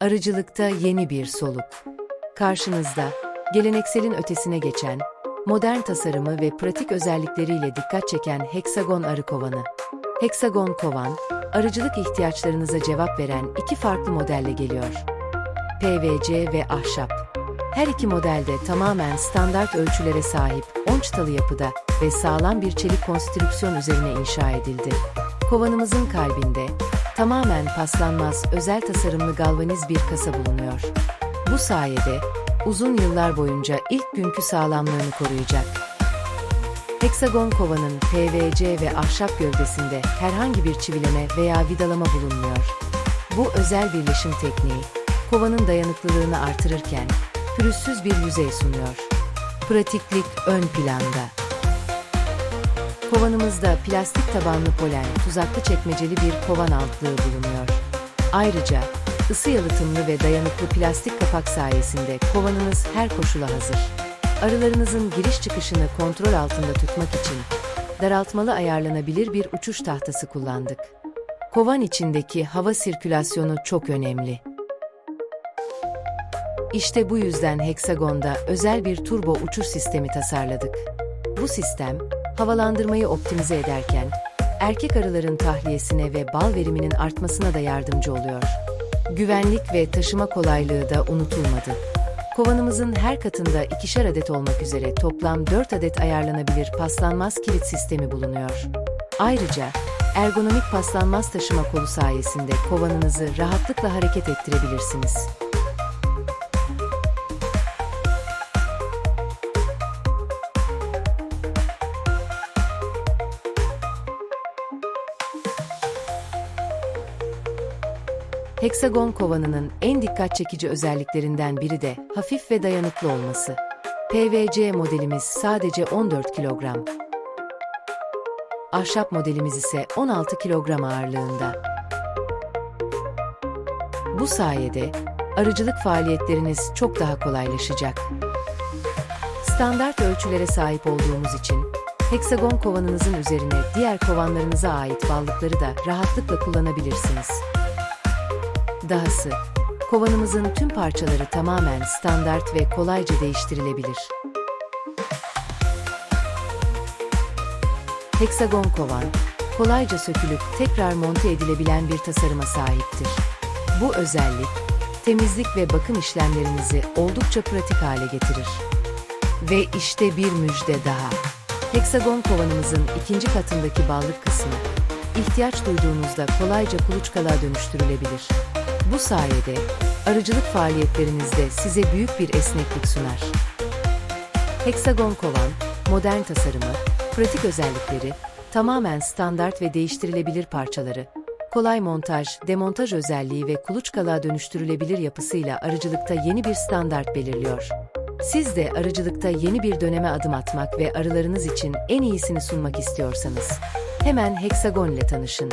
Arıcılıkta yeni bir soluk. Karşınızda, gelenekselin ötesine geçen, modern tasarımı ve pratik özellikleriyle dikkat çeken heksagon arı kovanı. Heksagon kovan, arıcılık ihtiyaçlarınıza cevap veren iki farklı modelle geliyor. PVC ve ahşap. Her iki modelde tamamen standart ölçülere sahip, onçtalı yapıda ve sağlam bir çelik konstrüksiyon üzerine inşa edildi. Kovanımızın kalbinde, tamamen paslanmaz özel tasarımlı galvaniz bir kasa bulunuyor. Bu sayede, uzun yıllar boyunca ilk günkü sağlamlığını koruyacak. Heksagon kovanın PVC ve ahşap gövdesinde herhangi bir çivileme veya vidalama bulunmuyor. Bu özel birleşim tekniği, kovanın dayanıklılığını artırırken pürüzsüz bir yüzey sunuyor. Pratiklik ön planda. Kovanımızda plastik tabanlı polen, tuzaklı çekmeceli bir kovan altlığı bulunuyor. Ayrıca ısı yalıtımlı ve dayanıklı plastik kapak sayesinde kovanınız her koşula hazır. Arılarınızın giriş çıkışını kontrol altında tutmak için daraltmalı ayarlanabilir bir uçuş tahtası kullandık. Kovan içindeki hava sirkülasyonu çok önemli. İşte bu yüzden Hexagon'da özel bir turbo uçuş sistemi tasarladık. Bu sistem, havalandırmayı optimize ederken, erkek arıların tahliyesine ve bal veriminin artmasına da yardımcı oluyor. Güvenlik ve taşıma kolaylığı da unutulmadı. Kovanımızın her katında ikişer adet olmak üzere toplam 4 adet ayarlanabilir paslanmaz kilit sistemi bulunuyor. Ayrıca, ergonomik paslanmaz taşıma kolu sayesinde kovanınızı rahatlıkla hareket ettirebilirsiniz. Heksagon kovanının en dikkat çekici özelliklerinden biri de hafif ve dayanıklı olması. PVC modelimiz sadece 14 kilogram. Ahşap modelimiz ise 16 kilogram ağırlığında. Bu sayede arıcılık faaliyetleriniz çok daha kolaylaşacak. Standart ölçülere sahip olduğumuz için heksagon kovanınızın üzerine diğer kovanlarınıza ait ballıkları da rahatlıkla kullanabilirsiniz. Dahası, kovanımızın tüm parçaları tamamen standart ve kolayca değiştirilebilir. Heksagon kovan, kolayca sökülüp tekrar monte edilebilen bir tasarıma sahiptir. Bu özellik, temizlik ve bakım işlemlerinizi oldukça pratik hale getirir. Ve işte bir müjde daha. Heksagon kovanımızın ikinci katındaki ballık kısmı, ihtiyaç duyduğunuzda kolayca kuluçkalığa dönüştürülebilir. Bu sayede arıcılık faaliyetlerinizde size büyük bir esneklik sunar. Heksagon kovan, modern tasarımı, pratik özellikleri, tamamen standart ve değiştirilebilir parçaları, kolay montaj, demontaj özelliği ve kuluçkalığa dönüştürülebilir yapısıyla arıcılıkta yeni bir standart belirliyor. Siz de arıcılıkta yeni bir döneme adım atmak ve arılarınız için en iyisini sunmak istiyorsanız, hemen Heksagon ile tanışın.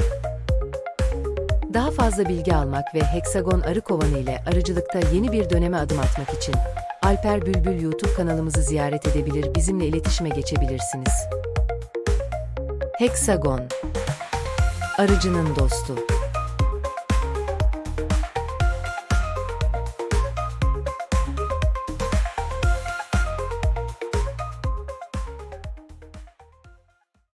Daha fazla bilgi almak ve Heksagon arı kovanı ile arıcılıkta yeni bir döneme adım atmak için Alper Bülbül YouTube kanalımızı ziyaret edebilir, bizimle iletişime geçebilirsiniz. Heksagon Arıcının dostu